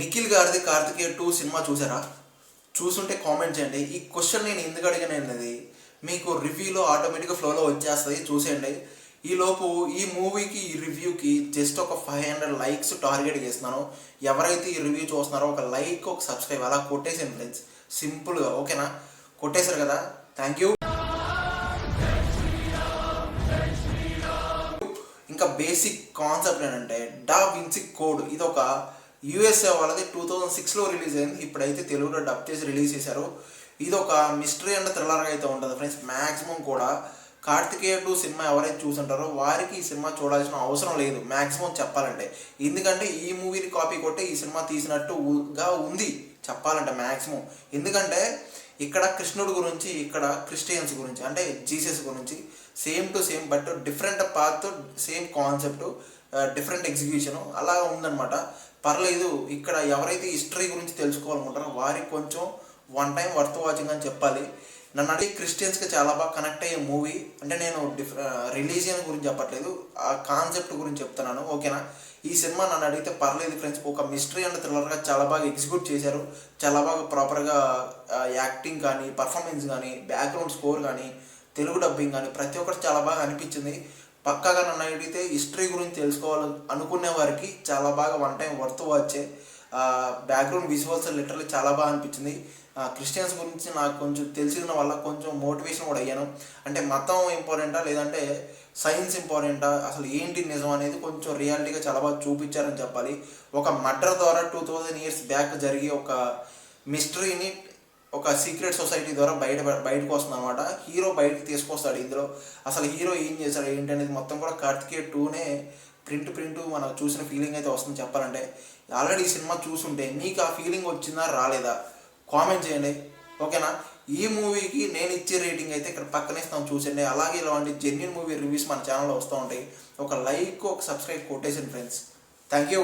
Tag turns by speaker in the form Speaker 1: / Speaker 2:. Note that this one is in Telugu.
Speaker 1: నిఖిల్ గారిది కార్తికేయ టూ సినిమా చూసారా? చూసుంటే కామెంట్ చేయండి. ఈ క్వశ్చన్ నేను ఎందుకు అడిగాను అనేది మీకు రివ్యూలో ఆటోమేటిక్గా ఫ్లోలో వచ్చేస్తుంది చూసేయండి. ఈ లోపు ఈ మూవీకి ఈ రివ్యూకి జస్ట్ ఒక ఫైవ్ హండ్రెడ్ లైక్స్ టార్గెట్ చేస్తున్నాను. ఎవరైతే ఈ రివ్యూ చూస్తున్నారో ఒక లైక్ ఒక సబ్స్క్రైబ్ అలా కొట్టేసాను ఫ్రెండ్స్ సింపుల్గా ఓకేనా కొట్టేశారు కదా? థ్యాంక్ యూ ఇంకా బేసిక్ కాన్సెప్ట్ ఏంటంటే డా విన్సి కోడ్ ఇది ఒక యూఎస్ఏ వాళ్ళది టూ థౌజండ్ సిక్స్లో రిలీజ్ అయింది. ఇప్పుడైతే తెలుగులో డబ్ చేసి రిలీజ్ చేశారు. ఇది ఒక మిస్టరీ అండ్ థ్రిల్లర్గా అయితే ఉంటుంది ఫ్రెండ్స్. మ్యాక్సిమం కూడా కార్తికేయ టూ సినిమా ఎవరైతే చూసుంటారో వారికి ఈ సినిమా చూడాల్సిన అవసరం లేదు. మ్యాక్సిమం చెప్పాలంటే. ఎందుకంటే ఈ మూవీని కాపీ కొట్టి ఈ సినిమా తీసినట్టుగా ఉంది చెప్పాలంటే మ్యాక్సిమం ఎందుకంటే ఇక్కడ కృష్ణుడు గురించి ఇక్కడ క్రిస్టియన్స్ గురించి అంటే జీసస్ గురించి same to same but different path same concept different execution అలా ఉందన్నమాట. పర్లేదు ఇక్కడ ఎవరైతే హిస్టరీ గురించి తెలుసుకోవాలనుకుంటారో వారికి కొంచెం వన్ టైం వర్త్ వాచింగ్ అని చెప్పాలి. నన్ను అడిగి క్రిస్టియన్స్కి చాలా బాగా కనెక్ట్ అయ్యే మూవీ అంటే నేను డిఫ్ రిలీజియన్ గురించి చెప్పట్లేదు ఆ కాన్సెప్ట్ గురించి చెప్తున్నాను. ఓకేనా ఈ సినిమా నన్ను అడిగితే పర్లేదు ఫ్రెండ్స్ ఒక మిస్టరీ అండ్ థ్రిల్లర్గా చాలా బాగా ఎగ్జిక్యూట్ చేశారు. చాలా బాగా ప్రాపర్గా యాక్టింగ్ కానీ పర్ఫార్మెన్స్ కానీ బ్యాక్గ్రౌండ్ స్కోర్ కానీ తెలుగు డబ్బింగ్ కానీ ప్రతి ఒక్కటి చాలా బాగా అనిపించింది. పక్కాగా నన్ను అడిగితే హిస్టరీ గురించి తెలుసుకోవాలి అనుకునే వారికి చాలా బాగా వన్ టైం వర్త్ వచ్చే బ్యాక్గ్రౌండ్ విజువల్స్ లిటరలీ చాలా బాగా అనిపించింది. క్రిస్టియన్స్ గురించి నాకు కొంచెం తెలిసిన వల్ల కొంచెం మోటివేషన్ కూడా అయ్యాను. అంటే మతం ఇంపార్టెంటా లేదంటే సైన్స్ ఇంపార్టెంటా అసలు ఏంటి నిజం అనేది కొంచెం రియాలిటీగా చాలా బాగా చూపించారని చెప్పాలి. ఒక మర్డర్ ద్వారా టూ థౌజండ్ ఇయర్స్ బ్యాక్ జరిగే ఒక మిస్టరీని ఒక సీక్రెట్ సొసైటీ ద్వారా బయట బయటకు వస్తుంది అనమాట హీరో బయటకు తీసుకొస్తాడు ఇందులో. అసలు హీరో ఏం చేశాడు ఏంటి అనేది మొత్తం కూడా కార్తికేయ టూనే ప్రింట్ ప్రింట్ మనం చూసిన ఫీలింగ్ అయితే వస్తుంది చెప్పాలంటే. ఆల్రెడీ ఈ సినిమా చూసుంటే మీకు ఆ ఫీలింగ్ వచ్చిందా రాలేదా? కామెంట్ చేయండి. ఓకేనా? ఈ మూవీకి నేను ఇచ్చే రేటింగ్ అయితే ఇక్కడ పక్కనే ఇస్తాం చూసండి అలాగే ఇలాంటి జెన్యున్ మూవీ రివ్యూస్ మన ఛానల్లో వస్తూ ఉంటాయి. ఒక లైక్ ఒక సబ్స్క్రైబ్ కొట్టేసింది ఫ్రెండ్స్ థ్యాంక్ యూ